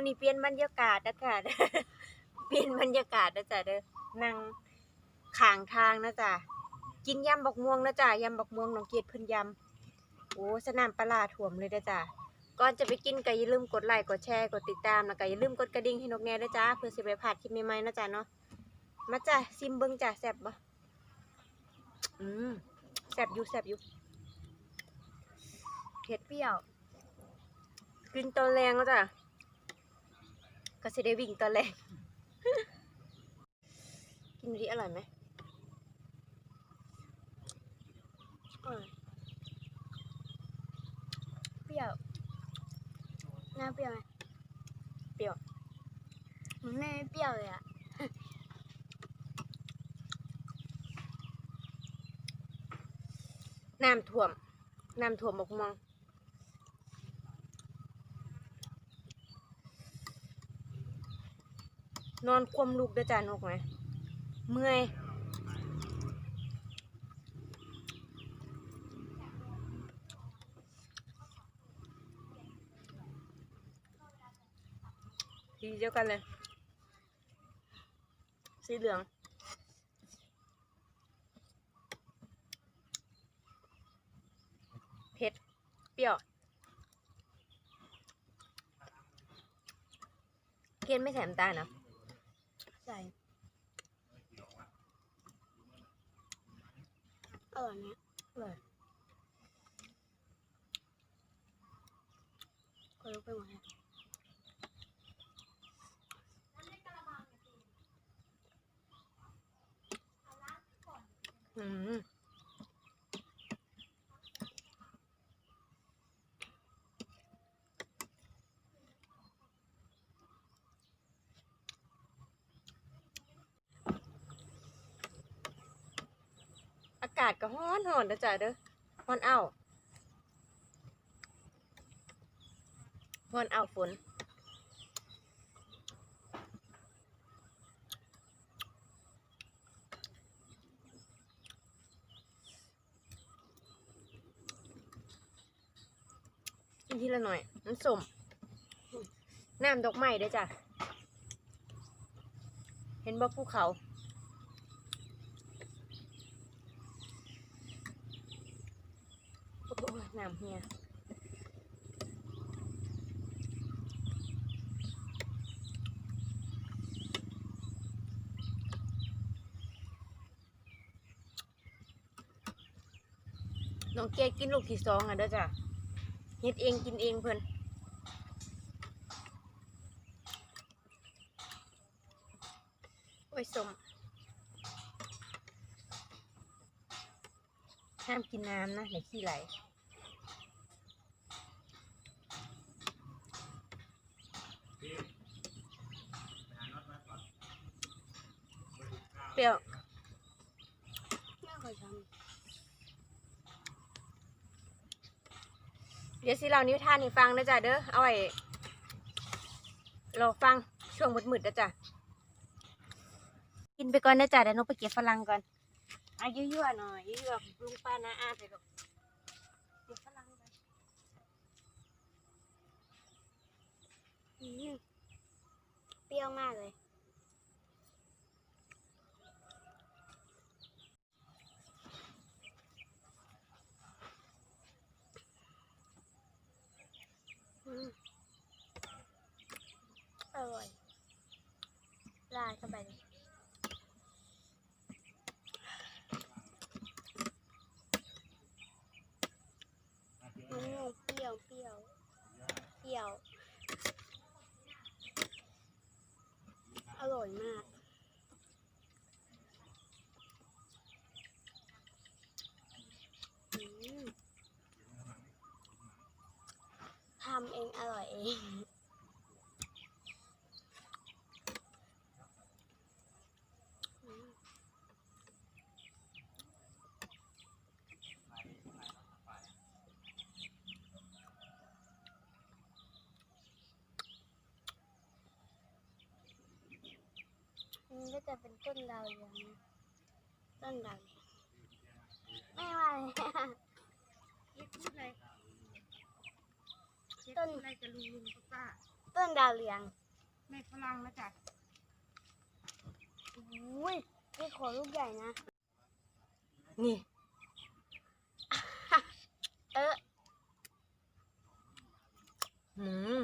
มื้อนี้เปลี่ยนบรรยากาศนะจ๊ะเปลี่ยนบรรยากาศนะจ๊ะเด้อนั่งข้างทางนะจ๊ะกินยำบักม่วงนะจ๊ะยำบักม่วงน้องเกดเพิ่นยำโอ้สนามปลาร้าท่วมเลยนะจ๊ะก่อนจะไปกินก็อย่าลืมกดไลค์กดแชร์กดติดตามแล้วก็อย่าลืมกดกระดิ่งให้นกแน่ด้วยจ้าเพื่อสิไปพลาดคลิปใหม่ๆนะจ๊ะเนาะมาจ้ะซิมเบิ่งจ้ะแซ่บบ่อืมแซ่บอยู่แซ่บอยู่เผ็ดเปรี้ยวกินตอนแรงแล้วจ้ะ ก็สิได้วิ่งตอนแรงกินดูดิอร่อยไหมอร่อยเปรี้ยวน่าเปรี้ยวไหมเปรี้ยว มันไม่เปรี้ยวเลยอะน้ำท่วม น้ำท่วมบกมอง นอนคว่ำลูกด้วยจ้านกไหมเมื่อยสีเดียวกันเลย สีเหลืองเผ็ดเปรี้ยวเคียนไม่ใส่น้ำตาเนอะ ส่อร่อยนะอร่อยก็รู้ไปหมดแล้ว อืมอากาศก็ร้อนร้อนนะจ๊ะเด้อร้อนเอาร้อนเอาฝนกินทีละหน่อยน้ำส้มน้ำดอกไม้ด้วยจ้ะ เห็นบ่ภูเขา โอ้ยน้ำเฮียน้องเกกินลูกที่สองอะเด้อจ้ะเฮ็ดเองกินเองเพิ่นโอ้ยสมห้ามกินน้ำนะเดี๋ยวขี้ไหล รี้ยวไม่เคยทเดี๋ยวสิเรานิวทานให้ฟังนะจ๊ะเด้อเอาไว้รอฟังช่วงมืดๆนะจ๊ะกินไปก่อนนะจ๊ะเดี๋ยวนกไปเก็บฝรั่งก่อนอายั่วๆหน่อยยั่วๆลุงป้านาอาไปก่อนเก็บฝรั่งก่อนำอืมเปรี้ยวมากเลย อืมอร่อยราดเข้าไปเลยมะม่วงเปรี้ยวเปรี้ยวเปรี้ยว อร่อยมาก อืมทำเอร่อยเองอืมมันก็จะเป็นต้นดาวเรืองนะต้นดาวเรืองไม่ว่าเลยพูดอะไร ต้นอะไรจะลุงลุงป้าต้นดาวเรืองเม็ดฝรั่งนะจ๊ะอุ้ยนี่ขอลูกใหญ่นะ นี่ เอออืม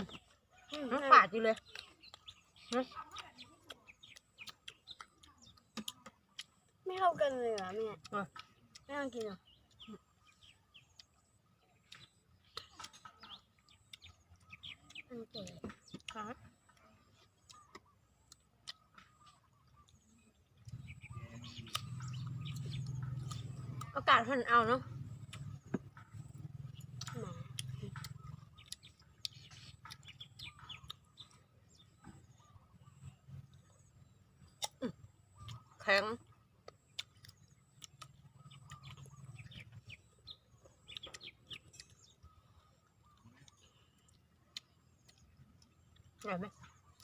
อืมน้ำปาดอยู่เลยไม่เข้ากันเลยเหรอแม่อะไม่ต้องกินเหรอมันเก๋ ครับอา กาศหันเอาเนาะแข็งอร่อยไหม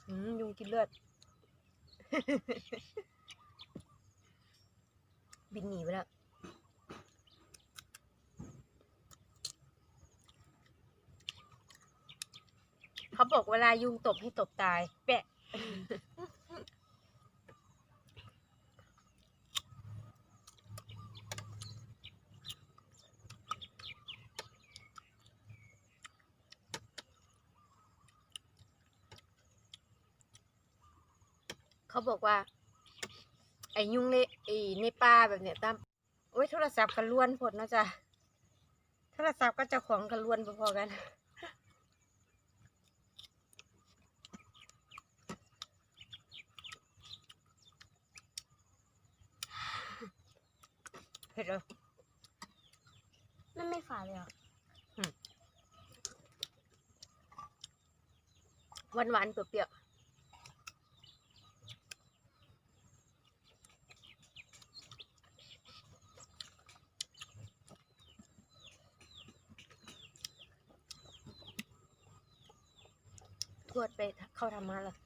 อืมยุงกินเลือด บินหนีไปแล้ว เขาบอกเวลายุงตบให้ตบตาย แปะ เขาบอกว่า ไอ้ยุงในไอ้ในป่าแบบเนี้ยตามโอ้ยโทรศัพท์กันล้วนผดนะจ๊ะโทรศัพท์ก็จะของกันล้วนพอๆกัน เผ็ดเหรอนั่นไม่ฝาดเลยเหรอหวานหวานๆเปรี้ยวๆทวดไปเข้าทำมาแล้ว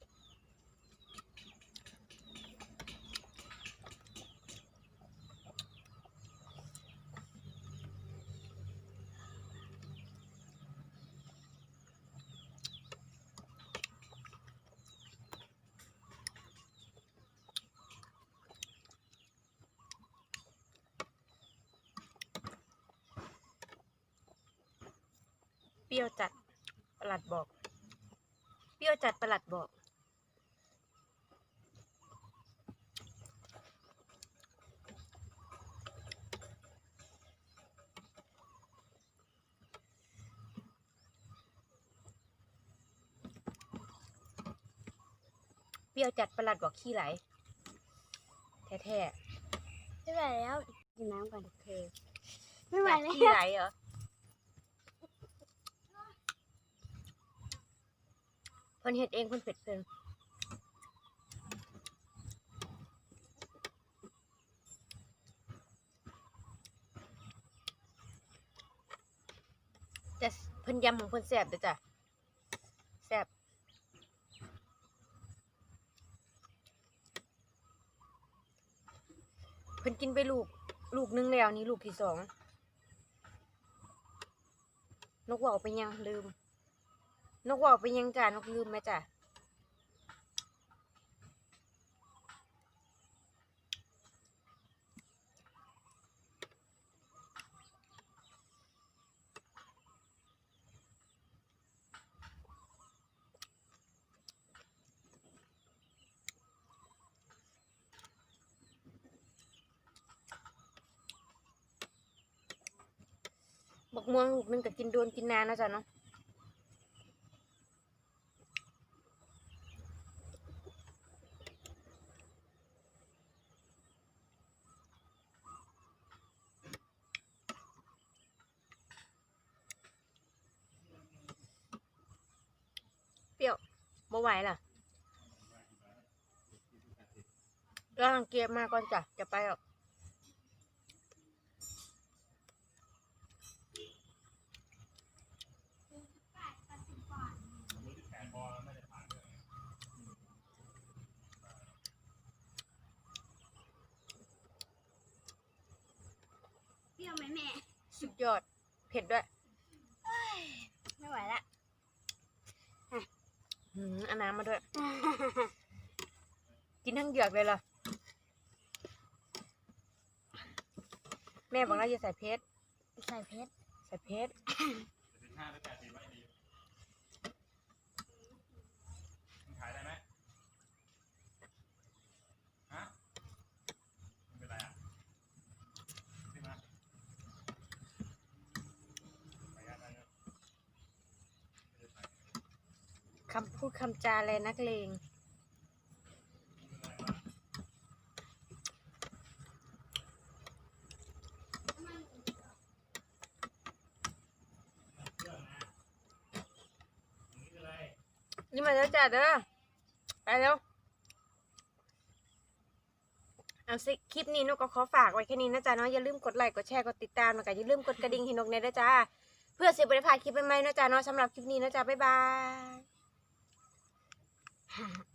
รี้ยวจัดประหลัดบอก เปรี้ยวจัดประหลัดบอก เปรี้ยวจัดประหลัดบอกขี้ไหล แท้ไม่ไหวแล้วกินน้ำก่อน ๆโอเคไม่ไหวอยากแล้ว ขี้ไหลเหรอ พิ่นเฮ็ดเองเพิ่นเผ็ดเพิ่นแต่เพิ่นยำของเพิ่นแซ่บเด้อจ้ะแซ่บเพิ่นกินไปลูกลูกหนึงแล้วนี่ลูกที่สองนกว่าไปยังลืม นกว่าวไปยังจ้านกลืมไหมจ้ะบักม่วงลูกหนึงก็กินโดนกินนานนะจ๊ะเนาะ บ่ไหวล่ะร่างเกียร์มาก่อนจ้ะ จะไปหรอกเปรี้ยวไหมแม่ สุดยอด เผ็ดด้วย ไม่ไหวละ อ หืมเอา น้ำมาด้วย กินทั้งเหยือกเลยเหรอ แม่บอกว่าอย่าใส่เพชร ใส่เพชร ใส่เพชรสิบห้าหรือแปดสิบไว้ดีมันขายได้ไหมฮะไม่เป็นไรอะขึ้นมาไปกันไปกัน คำพูดคำจาอะไรนักเลงนี่มาแล้วจ้ะเด้อไปแล้วเอาสิคลิปนี้นกก็ขอฝากไว้แค่นี้นะจ๊ะเนาะอย่าลืมกดไลค์กดแชร์กดติดตามนะจ๊ะอย่าลืมกดกระดิ่งให้นกเนี่ยนะจ๊ะเพื่อเสียบริพาคลิปใหม่ๆนะจ๊ะเนาะสำหรับคลิปนี้นะจ๊ะบ๊ายบาย Mm-hmm.